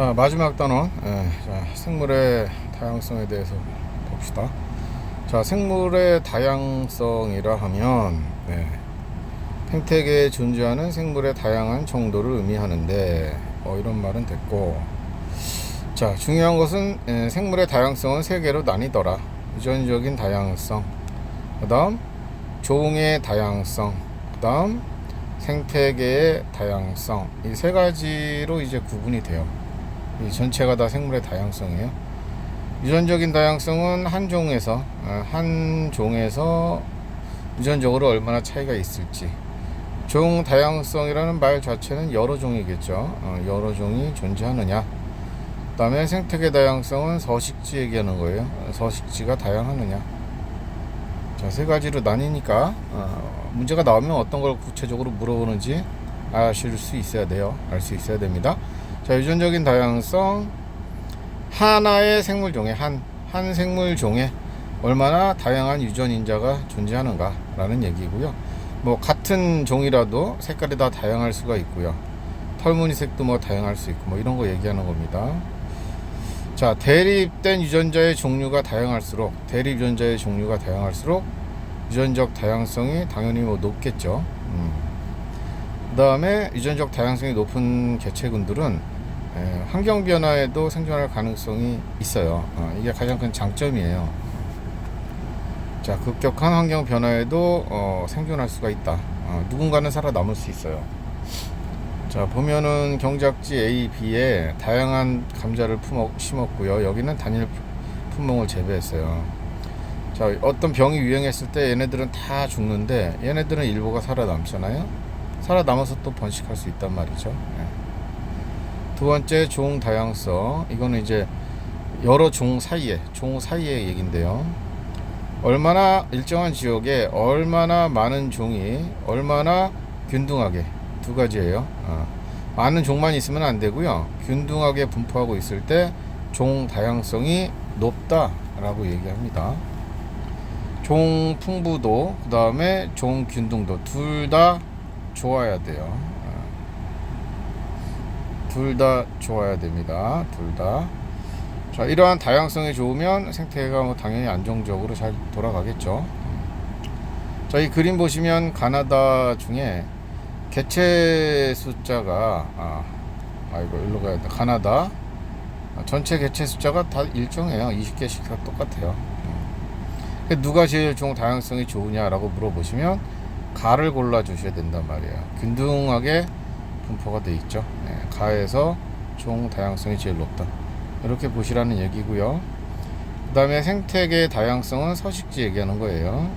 자 마지막 단원 예, 자, 생물의 다양성에 대해서 봅시다. 자 생물의 다양성이라 하면 네, 생태계에 존재하는 생물의 다양한 정도를 의미하는데 어, 이런 말은 됐고 자 중요한 것은 예, 생물의 다양성은 세 개로 나뉘더라. 유전적인 다양성, 그 다음 종의 다양성, 그 다음 생태계의 다양성 이 세 가지로 이제 구분이 돼요. 이 전체가 다 생물의 다양성이에요. 유전적인 다양성은 한 종에서 아, 한 종에서 유전적으로 얼마나 차이가 있을지. 종 다양성이라는 말 자체는 여러 종이겠죠. 어, 여러 종이 존재하느냐. 그 다음에 생태계 다양성은 서식지 얘기하는 거예요. 어, 서식지가 다양하느냐. 자, 세 가지로 나뉘니까 어, 문제가 나오면 어떤 걸 구체적으로 물어보는지 아실 수 있어야 돼요. 알 수 있어야 됩니다. 자, 유전적인 다양성 하나의 생물 종에 한, 한 생물 종에 얼마나 다양한 유전 인자가 존재하는가라는 얘기고요. 뭐 같은 종이라도 색깔이 다 다양할 수가 있고요. 털무늬 색도 뭐 다양할 수 있고 뭐 이런 거 얘기하는 겁니다. 자, 대립된 유전자의 종류가 다양할수록 대립 유전자의 종류가 다양할수록 유전적 다양성이 당연히 뭐 높겠죠. 음. 그다음에 유전적 다양성이 높은 개체군들은 에, 환경 변화에도 생존할 가능성이 있어요. 어, 이게 가장 큰 장점이에요. 자, 급격한 환경 변화에도 어, 생존할 수가 있다. 어, 누군가는 살아남을 수 있어요. 자, 보면은 경작지 A, B에 다양한 감자를 품어, 심었고요. 여기는 단일 품목을 재배했어요. 자, 어떤 병이 유행했을 때 얘네들은 다 죽는데 얘네들은 일부가 살아남잖아요. 살아남아서 또 번식할 수 있단 말이죠. 예. 두 번째 종 다양성. 이거는 이제 여러 종 사이에 종 사이의 얘긴데요. 얼마나 일정한 지역에 얼마나 많은 종이 얼마나 균등하게 두 가지예요. 어. 많은 종만 있으면 안 되고요. 균등하게 분포하고 있을 때 종 다양성이 높다라고 얘기합니다. 종 풍부도 그 다음에 종 균등도 둘 다 좋아야 돼요. 둘 다 좋아야 됩니다. 둘 다. 자, 이러한 다양성이 좋으면 생태계가 뭐 당연히 안정적으로 잘 돌아가겠죠. 자, 이 그림 보시면 가나다 중에 개체 숫자가 아, 아이고 일로 가야 돼. 가나다 아, 전체 개체 숫자가 다 일정해요. 20개씩 다 똑같아요. 음. 누가 제일 종 다양성이 좋으냐라고 물어보시면 가를 골라 주셔야 된단 말이에요. 균등하게 분포가 돼 있죠. 네, 가에서 종 다양성이 제일 높다. 이렇게 보시라는 얘기고요. 그 다음에 생태계 다양성은 서식지 얘기하는 거예요.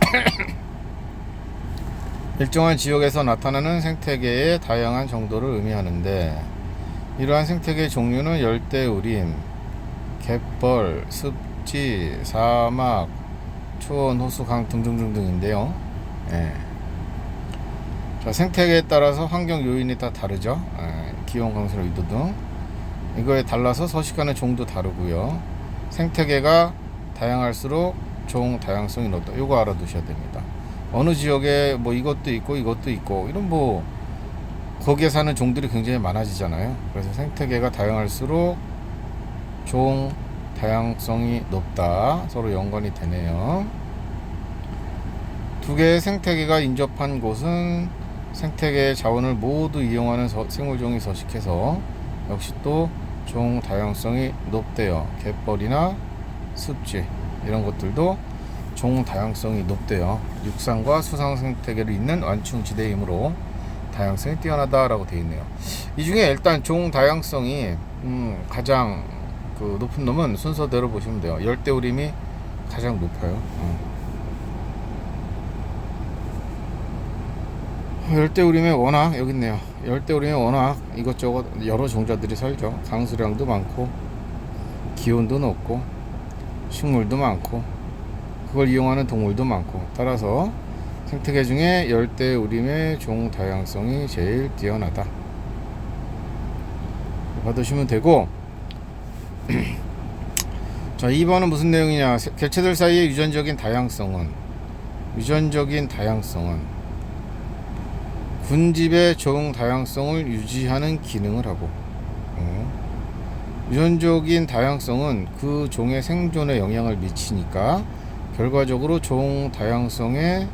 일정한 지역에서 나타나는 생태계의 다양한 정도를 의미하는데 이러한 생태계 종류는 열대우림, 갯벌, 습지, 사막, 초원, 호수, 강 등등등등인데요. 예. 자, 생태계에 따라서 환경 요인이 다 다르죠. 예, 기온, 강수로 위도 등 이거에 달라서 서식하는 종도 다르고요. 생태계가 다양할수록 종 다양성이 높다. 이거 알아두셔야 됩니다. 어느 지역에 뭐 이것도 있고 이것도 있고 이런 뭐 거기에 사는 종들이 굉장히 많아지잖아요. 그래서 생태계가 다양할수록 종 다양성이 높다. 서로 연관이 되네요. 두 개의 생태계가 인접한 곳은 생태계의 자원을 모두 이용하는 서, 생물종이 서식해서 역시 또 종 다양성이 높대요. 갯벌이나 습지 이런 것들도 종 다양성이 높대요. 육상과 수상 생태계를 잇는 완충지대이므로 다양성이 뛰어나다라고 되어 있네요. 이 중에 일단 종 다양성이 음, 가장 그 높은 놈은 순서대로 보시면 돼요. 열대우림이 가장 높아요. 음. 열대우림에 워낙 여기 있네요. 열대우림에 워낙 이것저것 여러 종자들이 살죠. 강수량도 많고 기온도 높고 식물도 많고 그걸 이용하는 동물도 많고 따라서 생태계 중에 열대우림의 종 다양성이 제일 뛰어나다. 받으시면 되고 자 2번은 무슨 내용이냐 개체들 사이의 유전적인 다양성은 유전적인 다양성은 군집의 종 다양성을 유지하는 기능을 하고 어, 유전적인 다양성은 그 종의 생존에 영향을 미치니까 결과적으로 종 다양성에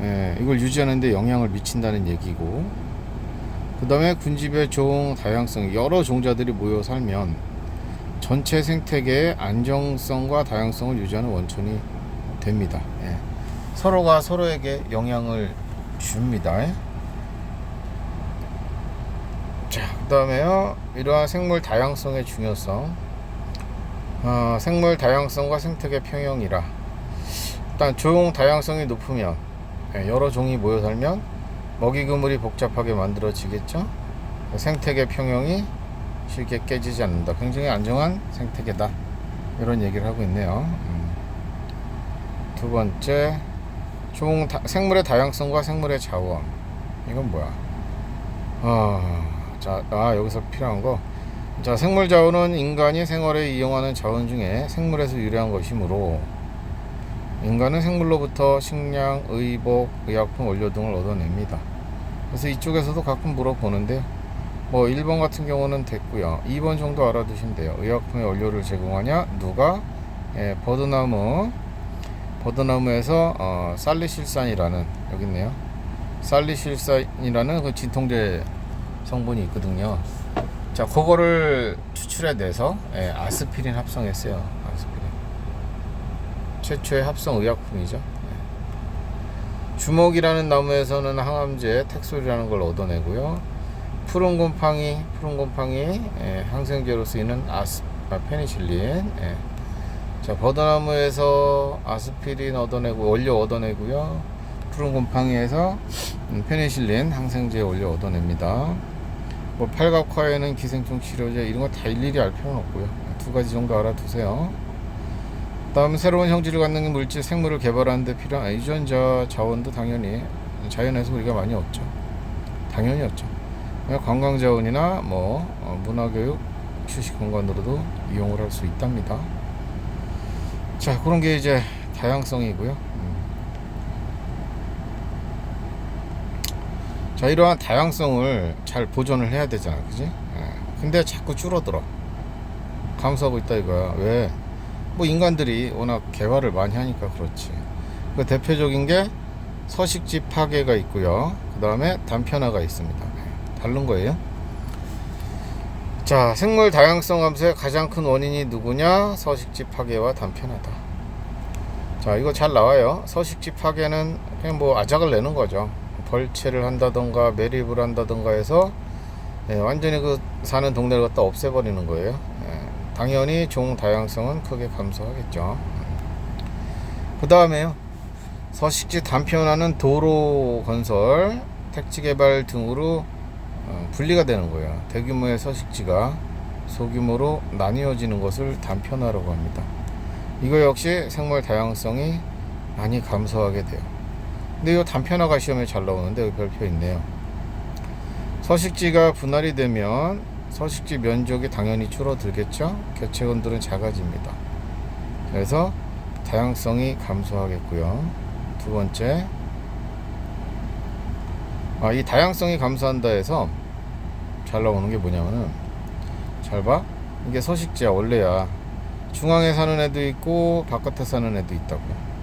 예, 이걸 유지하는데 영향을 미친다는 얘기고 그 다음에 군집의 종 다양성 여러 종자들이 모여 살면 전체 생태계의 안정성과 다양성을 유지하는 원천이 됩니다. 예. 서로가 서로에게 영향을 줍니다. 예. 자, 그 다음에요. 이러한 생물 다양성의 중요성. 어, 생물 다양성과 생태계 평형이라. 일단 종 다양성이 높으면 예, 여러 종이 모여 살면 먹이 그물이 복잡하게 만들어지겠죠. 생태계 평형이 쉽게 깨지지 않는다. 굉장히 안정한 생태계다. 이런 얘기를 하고 있네요. 음. 두 번째, 종 다- 생물의 다양성과 생물의 자원. 이건 뭐야? 아, 자, 아 여기서 필요한 거. 자, 생물 자원은 인간이 생활에 이용하는 자원 중에 생물에서 유래한 것이므로 인간은 생물로부터 식량, 의복, 의약품, 원료 등을 얻어냅니다. 그래서 이쪽에서도 가끔 물어보는데 뭐 1번 같은 경우는 됐고요. 2번 정도 알아두시면 돼요. 의약품의 원료를 제공하냐? 누가? 예, 버드나무 버드나무에서 어, 살리실산이라는 여기 있네요. 살리실산이라는 그 진통제 성분이 있거든요. 자, 그거를 추출해 내서 예, 아스피린 합성했어요. 아스피린. 최초의 합성 의약품이죠. 예. 주먹이라는 나무에서는 항암제 텍솔이라는 걸 얻어내고요. 푸른 곰팡이, 푸른 곰팡이 예, 항생제로 쓰이는 아스, 아, 페니실린. 예. 자, 버드나무에서 아스피린 얻어내고 원료 얻어내고요. 푸른 곰팡이에서 음, 페니실린 항생제 원료 얻어냅니다. 뭐 팔각화에는 기생충 치료제 이런 거 다 일일이 알 필요는 없고요. 두 가지 정도 알아두세요. 다음 새로운 형질을 갖는 물질 생물을 개발하는 데 필요한 유전자 자원도 당연히 자연에서 우리가 많이 얻죠. 당연히 얻죠. 관광 자원이나 뭐 어, 문화교육 휴식 공간으로도 이용을 할 수 있답니다. 자 그런 게 이제 다양성이고요. 음. 자 이러한 다양성을 잘 보존을 해야 되잖아, 그지? 예. 근데 자꾸 줄어들어. 감소하고 있다 이거야. 왜? 뭐 인간들이 워낙 개발을 많이 하니까 그렇지. 그 대표적인 게 서식지 파괴가 있고요. 그 다음에 단편화가 있습니다. 네, 다른 거예요. 자, 생물 다양성 감소의 가장 큰 원인이 누구냐? 서식지 파괴와 단편화다. 자, 이거 잘 나와요. 서식지 파괴는 그냥 뭐 아작을 내는 거죠. 벌채를 한다던가 매립을 한다던가 해서 예, 완전히 그 사는 동네를 갖다 없애버리는 거예요. 예, 당연히 종 다양성은 크게 감소하겠죠. 그 다음에요. 서식지 단편화는 도로 건설, 택지 개발 등으로 어, 분리가 되는 거예요. 대규모의 서식지가 소규모로 나뉘어지는 것을 단편화라고 합니다. 이거 역시 생물 다양성이 많이 감소하게 돼요. 근데 이 단편화가 시험에 잘 나오는데 별표 있네요. 서식지가 분할이 되면 서식지 면적이 당연히 줄어들겠죠. 개체군들은 작아집니다. 그래서 다양성이 감소하겠고요. 두 번째, 아, 이 다양성이 감소한다 해서 잘 나오는 게 뭐냐면은 잘 봐. 이게 서식지야 원래야. 중앙에 사는 애도 있고 바깥에 사는 애도 있다고.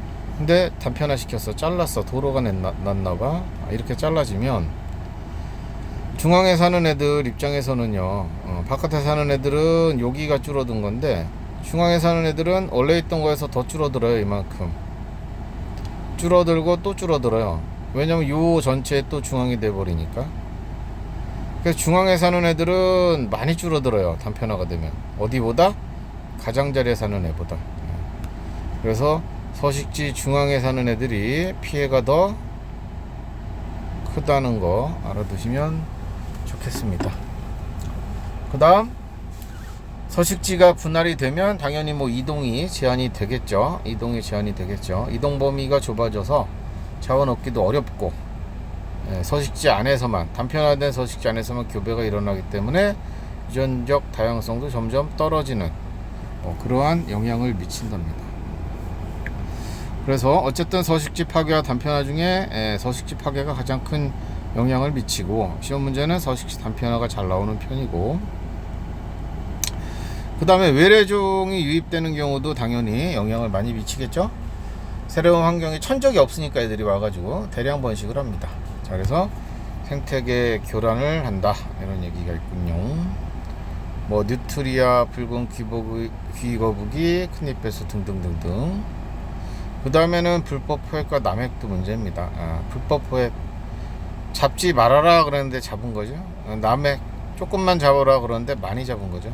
근데 단편화 시켰어. 잘랐어. 도로가 냈나, 났나 봐. 아, 이렇게 잘라지면 중앙에 사는 애들 입장에서는요. 어, 바깥에 사는 애들은 여기가 줄어든 건데 중앙에 사는 애들은 원래 있던 거에서 더 줄어들어요. 이만큼. 줄어들고 또 줄어들어요. 왜냐면 요 전체에 또 중앙이 돼 버리니까. 그래서 중앙에 사는 애들은 많이 줄어들어요. 단편화가 되면. 어디보다? 가장자리에 사는 애보다. 그래서 서식지 중앙에 사는 애들이 피해가 더 크다는 거 알아두시면 좋겠습니다. 그 다음 서식지가 분할이 되면 당연히 뭐 이동이 제한이 되겠죠. 이동이 제한이 되겠죠. 이동 범위가 좁아져서 자원 얻기도 어렵고 예, 서식지 안에서만 단편화된 서식지 안에서만 교배가 일어나기 때문에 유전적 다양성도 점점 떨어지는 뭐 그러한 영향을 미친답니다. 그래서 어쨌든 서식지 파괴와 단편화 중에 예, 서식지 파괴가 가장 큰 영향을 미치고 시험 문제는 서식지 단편화가 잘 나오는 편이고 그 다음에 외래종이 유입되는 경우도 당연히 영향을 많이 미치겠죠. 새로운 환경에 천적이 없으니까 애들이 와가지고 대량 번식을 합니다. 자, 그래서 생태계 교란을 한다 이런 얘기가 있군요. 뭐 뉴트리아, 붉은 귀거북이, 큰잎배수 등등등등. 그 다음에는 불법 포획과 남획도 문제입니다. 아, 불법 포획 잡지 말아라 그랬는데 잡은 거죠. 어, 남획 조금만 잡으라 그러는데 많이 잡은 거죠. 예.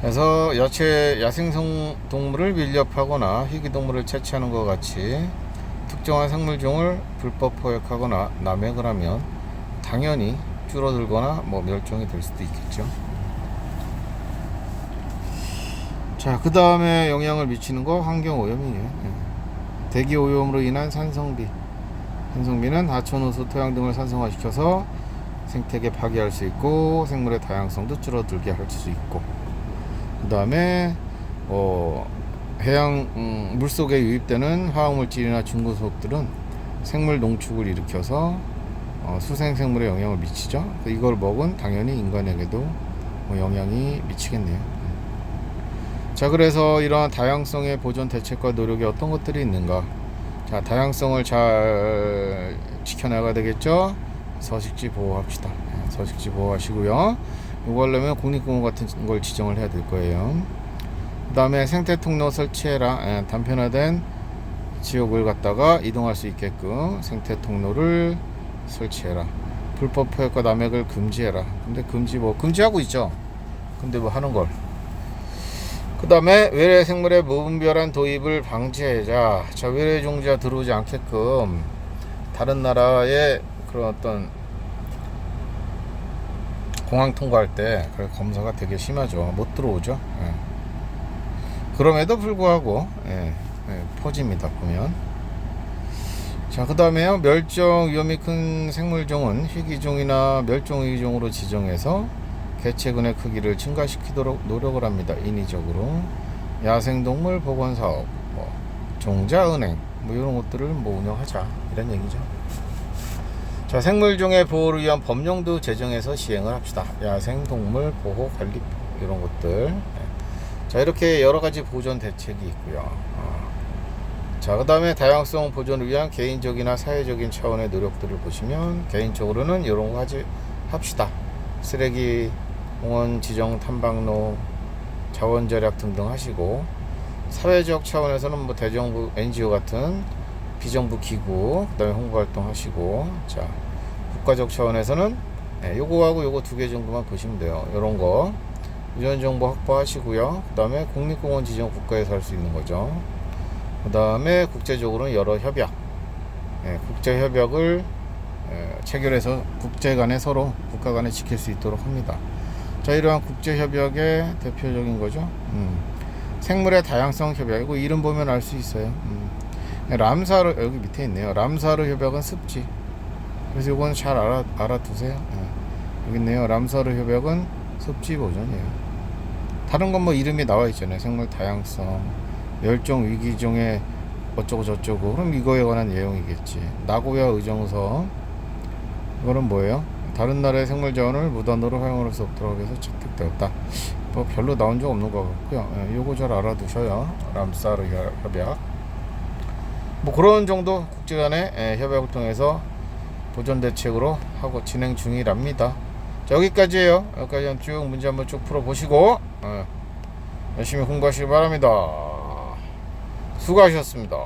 그래서 야채 야생성 동물을 밀렵하거나 희귀 동물을 채취하는 것 같이 특정한 생물종을 불법 포획하거나 남획을 하면 당연히 줄어들거나 뭐 멸종이 될 수도 있겠죠. 자, 그 다음에 영향을 미치는 거 환경 오염이에요. 예. 대기 오염으로 인한 산성비. 산성비는 하천호수, 토양 등을 산성화시켜서 생태계 파괴할 수 있고 생물의 다양성도 줄어들게 할 수 있고 그 다음에 어, 해양 음, 물 속에 유입되는 화학물질이나 중금속들은 생물 농축을 일으켜서 어, 수생 생물에 영향을 미치죠. 이걸 먹은 당연히 인간에게도 뭐 영향이 미치겠네요. 음. 자, 그래서 이러한 다양성의 보존 대책과 노력이 어떤 것들이 있는가? 자, 다양성을 잘 지켜나가야 되겠죠. 서식지 보호합시다. 예, 서식지 보호하시고요. 이거 하려면 국립공원 같은 걸 지정을 해야 될 거예요. 그 다음에 생태 통로 설치해라. 예, 단편화된 지역을 갖다가 이동할 수 있게끔 생태 통로를 설치해라. 불법 포획과 남획을 금지해라. 근데 금지 뭐 금지하고 있죠. 근데 뭐 하는 걸. 그 다음에 외래 생물의 무분별한 도입을 방지하자. 자, 외래 종자 들어오지 않게끔 다른 나라의 그런 어떤 공항 통과할 때그 검사가 되게 심하죠. 못 들어오죠. 예. 그럼에도 불구하고 예, 예, 퍼집니다. 보면. 자, 그 다음에요. 멸종 위험이 큰 생물종은 희귀종이나 멸종 위기종으로 지정해서 개체군의 크기를 증가시키도록 노력을 합니다. 인위적으로. 야생동물 보건 사업, 뭐 종자은행, 뭐 이런 것들을 뭐 운영하자 이런 얘기죠. 자, 생물종의 보호를 위한 법령도 제정해서 시행을 합시다. 야생동물 보호 관리 이런 것들. 네. 자, 이렇게 여러 가지 보존 대책이 있고요. 어. 자, 그 다음에 다양성 보존을 위한 개인적이나 사회적인 차원의 노력들을 보시면 개인적으로는 이런 거 하지 합시다. 쓰레기 공원 지정 탐방로 자원 절약 등등 하시고 사회적 차원에서는 뭐 대정부 NGO 같은 비정부 기구 그다음에 홍보 활동 하시고 자 국가적 차원에서는 예, 요거하고 요거 두 개 정도만 보시면 돼요. 요런 거 유전 정보 확보하시고요. 그다음에 국립공원 지정 국가에서 할 수 있는 거죠. 그다음에 국제적으로는 여러 협약, 예, 국제 협약을 예, 체결해서 국제 간에 서로 국가 간에 지킬 수 있도록 합니다. 자, 이러한 국제 협약의 대표적인 거죠. 음. 생물의 다양성 협약. 이거 이름 보면 알 수 있어요. 음. 람사르 여기 밑에 있네요. 람사르 협약은 습지. 그래서 이건 잘 알아 알아두세요. 예. 여기 있네요. 람사르 협약은 습지 버전이에요. 다른 건 뭐 이름이 나와 있잖아요. 생물 다양성, 멸종 위기종의 어쩌고 저쩌고. 그럼 이거에 관한 내용이겠지. 나고야 의정서. 이거는 뭐예요? 다른 나라의 생물 자원을 무단으로 활용할 수 없도록 해서 채택되었다. 뭐 별로 나온 적 없는 것 같고요. 예, 요거 잘 알아두셔야 람사르 협약. 뭐 그런 정도 국제 간의 예, 협약을 통해서 보존 대책으로 하고 진행 중이랍니다. 자, 여기까지예요. 여기까지 쭉 문제 한번 쭉 풀어 보시고 예, 열심히 공부하시기 바랍니다. 수고하셨습니다.